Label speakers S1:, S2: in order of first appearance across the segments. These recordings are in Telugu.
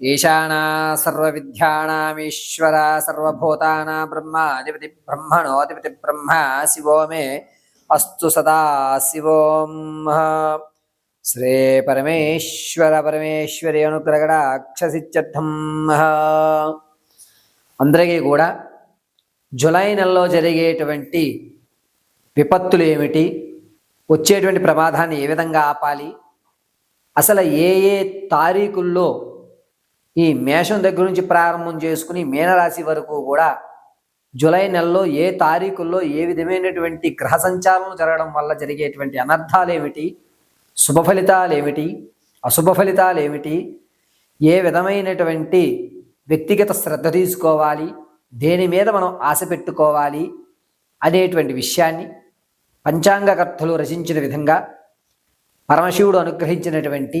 S1: ఈశానా సర్వవిద్యానామీశ్వర సర్వభూతానా బ్రహ్మాధిపతి బ్రహ్మణోధిపతి బ్రహ్మ శివో మే అస్తు సదా శివోం. శ్రీ పరమేశ్వర పరమేశ్వరి అనుగ్రగడాక్షసిత్యర్థం అందరికీ కూడా జులై నెలలో జరిగేటువంటి విపత్తులు ఏమిటి వచ్చేటువంటి ప్రమాదాన్ని ఏ విధంగా ఆపాలి అసలు ఏ ఏ తారీఖుల్లో ఈ మేషం దగ్గర నుంచి ప్రారంభం చేసుకుని మీనరాశి వరకు కూడా జూలై నెలలో ఏ తారీఖుల్లో ఏ విధమైనటువంటి గ్రహ సంచారం జరగడం వల్ల జరిగేటువంటి అనర్థాలు ఏమిటి? శుభ ఫలితాలు ఏమిటి? అశుభ ఫలితాలు ఏమిటి? ఏ విధమైనటువంటి వ్యక్తిగత శ్రద్ధ తీసుకోవాలి? దేని మీద మనం ఆశ పెట్టుకోవాలి? అనేటువంటి విషయాన్ని పంచాంగకర్తలు రచించిన విధంగా పరమశివుడు అనుగ్రహించినటువంటి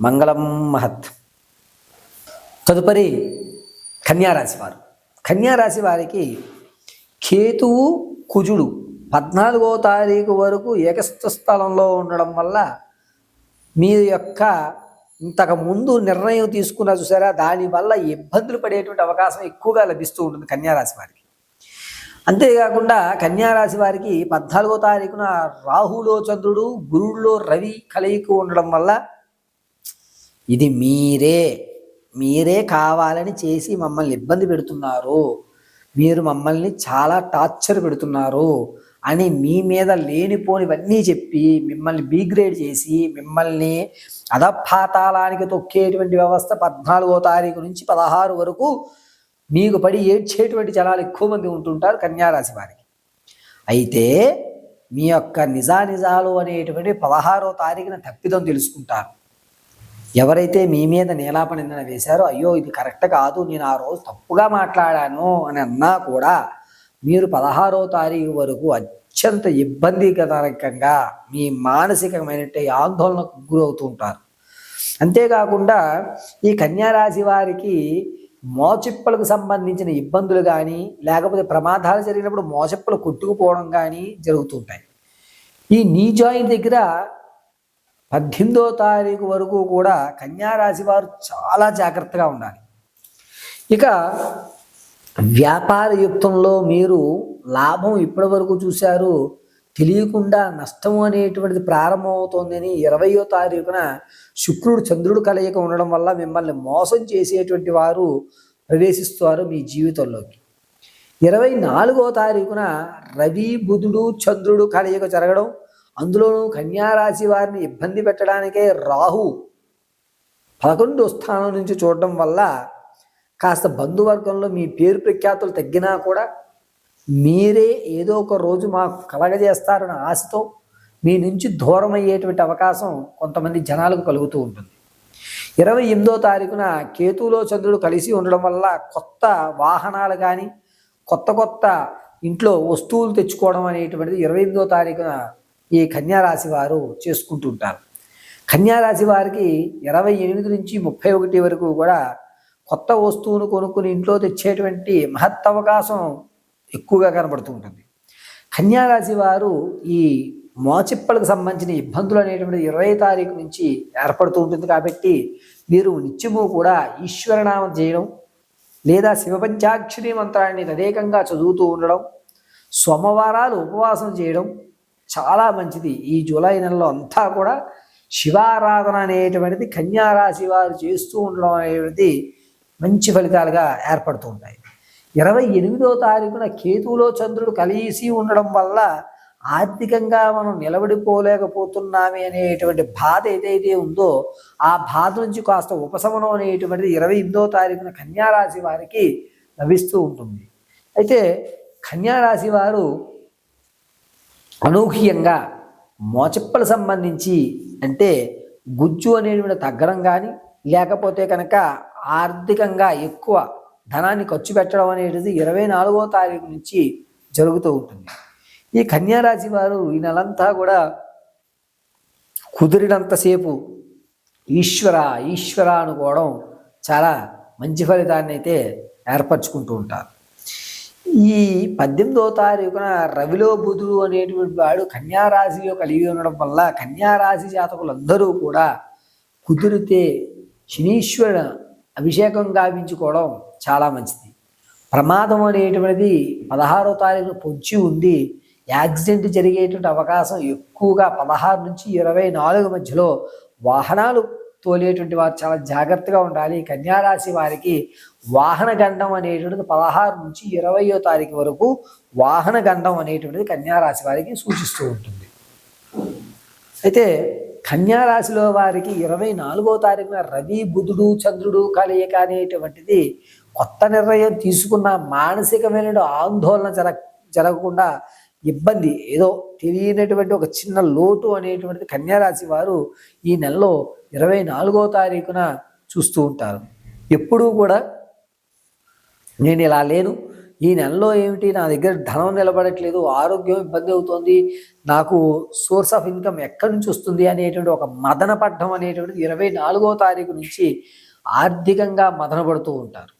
S1: మంగళం మహత్. తదుపరి కన్యారాశి వారు కన్యారాశి వారికి కేతువు కుజుడు పద్నాలుగో తారీఖు వరకు ఏకస్థ స్థలంలో ఉండడం వల్ల మీ యొక్క ఇంతకు ముందు నిర్ణయం తీసుకున్న చూసారా? దానివల్ల ఇబ్బందులు పడేటువంటి అవకాశం ఎక్కువగా లభిస్తూ ఉంటుంది కన్యారాశి వారికి అంతేకాకుండా కన్యారాశి వారికి పద్నాలుగో తారీఖున రాహులో చంద్రుడు గురువులో రవి కలయిక ఉండడం వల్ల ఇది మీరే మీరే కావాలని చేసి మమ్మల్ని ఇబ్బంది పెడుతున్నారు. మీరు మమ్మల్ని చాలా టార్చర్ పెడుతున్నారు అని మీ మీద లేనిపోనివన్నీ చెప్పి మిమ్మల్ని బీగ్రేడ్ చేసి మిమ్మల్ని అధపాతాళానికి తొక్కేటువంటి వ్యవస్థ పద్నాలుగో తారీఖు నుంచి పదహారు వరకు మీకు పడి ఏడ్చేటువంటి జనాలు ఎక్కువ మంది ఉంటుంటారు కన్యారాశి వారికి. అయితే మీ యొక్క నిజానిజాలు అనేటువంటి పదహారో తారీఖున తప్పిదం తెలుసుకుంటారు. ఎవరైతే మీ మీద నీలాప నిందన వేశారో అయ్యో ఇది కరెక్ట్ కాదు నేను ఆ రోజు తప్పుగా మాట్లాడాను అని అన్నా కూడా మీరు పదహారో తారీఖు వరకు అత్యంత ఇబ్బందికరంగా మీ మానసికమైన ఆందోళనకు గురవుతూ ఉంటారు. అంతేకాకుండా ఈ కన్యారాశి వారికి మోచిప్పలకు సంబంధించిన ఇబ్బందులు కానీ లేకపోతే ప్రమాదాలు జరిగినప్పుడు మోచెప్పలు కొట్టుకుపోవడం కానీ జరుగుతుంటాయి ఈ నీ జాయింట్ దగ్గర పద్దెనిమిదో తారీఖు వరకు కూడా కన్యారాశి వారు చాలా జాగ్రత్తగా ఉండాలి. ఇక వ్యాపార యుక్తంలో మీరు లాభం ఇప్పటి వరకు చూశారు తెలియకుండా నష్టం అనేటువంటిది ప్రారంభమవుతోందని ఇరవయో తారీఖున శుక్రుడు చంద్రుడు కలయిక ఉండడం వల్ల మిమ్మల్ని మోసం చేసేటువంటి వారు ప్రవేశిస్తారు మీ జీవితంలోకి. ఇరవై నాలుగో తారీఖున రవి బుధుడు చంద్రుడు కలయిక జరగడం అందులోనూ కన్యారాశి వారిని ఇబ్బంది పెట్టడానికే రాహు పదకొండో స్థానం నుంచి చూడడం వల్ల కాస్త బంధువర్గంలో మీ పేరు ప్రఖ్యాతులు తగ్గినా కూడా మీరే ఏదో ఒక రోజు మాకు కలగజేస్తారన్న ఆశతో మీ నుంచి దూరం అయ్యేటువంటి అవకాశం కొంతమంది జనాలకు కలుగుతూ ఉంటుంది. ఇరవై ఎనిమిదో తారీఖున కేతువులో చంద్రుడు కలిసి ఉండడం వల్ల కొత్త వాహనాలు కానీ కొత్త కొత్త ఇంట్లో వస్తువులు తెచ్చుకోవడం అనేటువంటిది ఇరవై ఎనిమిదో తారీఖున ఈ కన్యారాశి వారు చేసుకుంటూ ఉంటారు కన్యారాశి వారికి ఇరవై ఎనిమిది నుంచి ముప్పై ఒకటి వరకు కూడా కొత్త వస్తువును కొనుక్కుని ఇంట్లో తెచ్చేటువంటి మహత్ అవకాశం ఎక్కువగా కనబడుతూ ఉంటుంది. కన్యారాశి వారు ఈ మోచిప్పలకు సంబంధించిన ఇబ్బందులు అనేటువంటి ఇరవై తారీఖు నుంచి ఏర్పడుతూ ఉంటుంది కాబట్టి మీరు నిత్యము కూడా ఈశ్వరనామం చేయడం లేదా శివపంచాక్షరి మంత్రాన్ని తదేకంగా చదువుతూ ఉండడం సోమవారాలు ఉపవాసం చేయడం చాలా మంచిది. ఈ జూలై నెలలో అంతా కూడా శివారాధన అనేటువంటిది కన్యారాశి వారు చేస్తూ ఉండడం అనేటువంటిది మంచి ఫలితాలుగా ఏర్పడుతూ ఉంటాయి. ఇరవై ఎనిమిదో తారీఖున కేతువులో చంద్రుడు కలిసి ఉండడం వల్ల ఆర్థికంగా మనం నిలబడిపోలేకపోతున్నామే అనేటువంటి బాధ ఏదైతే ఉందో ఆ బాధ నుంచి కాస్త ఉపశమనం అనేటువంటిది ఇరవై ఎనిమిదో తారీఖున కన్యారాశి వారికి లభిస్తూ ఉంటుంది. అయితే కన్యారాశి వారు అనూహ్యంగా మోచప్పలు సంబంధించి అంటే గుజ్జు అనేటువంటి తగ్గడం కానీ లేకపోతే కనుక ఆర్థికంగా ఎక్కువ ధనాన్ని ఖర్చు పెట్టడం అనేది ఇరవై నాలుగో తారీఖు నుంచి జరుగుతూ ఉంటుంది. ఈ కన్యారాశి వారు ఈ నెలంతా కూడా కుదిరినంతసేపు ఈశ్వర ఈశ్వర అనుకోవడం చాలా మంచి ఫలితాన్ని అయితే ఏర్పరచుకుంటూ ఉంటారు. ఈ పద్దెనిమిదో తారీఖున రవిలో బుధుడు అనేటువంటి వాడు కన్యారాశిలో కలిగి ఉండడం వల్ల కన్యారాశి జాతకులందరూ కూడా కుదిరితే శనీశ్వరుడు అభిషేకం గావించుకోవడం చాలా మంచిది. ప్రమాదం అనేటువంటిది పదహారో తారీఖున పొంచి ఉంది యాక్సిడెంట్ జరిగేటువంటి అవకాశం ఎక్కువగా పదహారు నుంచి ఇరవై నాలుగు మధ్యలో వాహనాలు తోలేటువంటి వారు చాలా జాగ్రత్తగా ఉండాలి. కన్యారాశి వారికి వాహన గండం అనేటువంటిది పదహారు నుంచి ఇరవయో తారీఖు వరకు వాహన గండం అనేటువంటిది కన్యారాశి వారికి సూచిస్తూ ఉంటుంది. అయితే కన్యారాశిలో వారికి ఇరవై నాలుగో తారీఖున రవి బుధుడు చంద్రుడు కలయిక అనేటువంటిది కొత్త నిర్ణయం తీసుకున్న మానసికమైన ఆందోళన జర జరగకుండా ఇబ్బంది. ఏదో తెలియనటువంటి ఒక చిన్న లోటు అనేటువంటిది కన్యారాశి వారు ఈ నెలలో ఇరవై నాలుగో తారీఖున చూస్తూ ఉంటారు. ఎప్పుడూ కూడా నేను ఇలా లేను. ఈ నెలలో ఏమిటి? నా దగ్గర ధనం నిలబడట్లేదు ఆరోగ్యం ఇబ్బంది అవుతోంది నాకు సోర్స్ ఆఫ్ ఇన్కమ్ ఎక్కడి నుంచి వస్తుంది అనేటువంటి ఒక మదన పడ్డం అనేటువంటిది ఇరవై నాలుగో తారీఖు నుంచి ఆర్థికంగా మదన పడుతూ ఉంటారు.